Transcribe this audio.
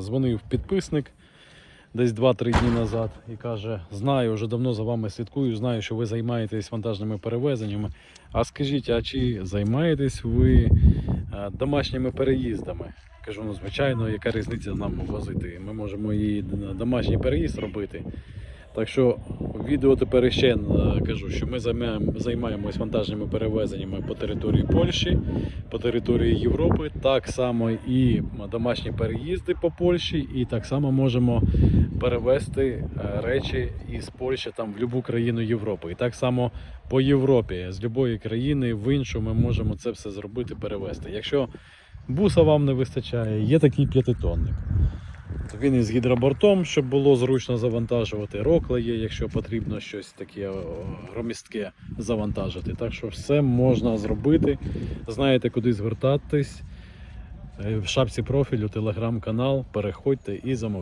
Дзвонив підписник десь 2-3 дні назад і каже: Знаю, вже давно за вами слідкую, знаю, що ви займаєтесь вантажними перевезеннями. А скажіть, а чи займаєтесь ви е, домашніми переїздами? Кажу, ну звичайно, яка різниця нам возити? Ми можемо і домашній переїзд робити. Так що відео тепер ще е, кажу, що ми займаємо, займаємось вантажними перевезеннями по території Польщі, по території Європи, так само і домашні переїзди по Польщі, і так само можемо перевезти е, речі із Польщі там в будь-яку країну Європи. І так само по Європі, з будь-якої країни в іншу ми можемо це все зробити, перевезти. Якщо буса вам не вистачає, є такий п'ятитонник. Він із гідробортом, щоб було зручно завантажувати. Рокла є, якщо потрібно щось таке громістке завантажити. Так що все можна зробити. Знаєте, куди звертатись. Е, В шапці профілю телеграм-канал. Переходьте і замовляйте.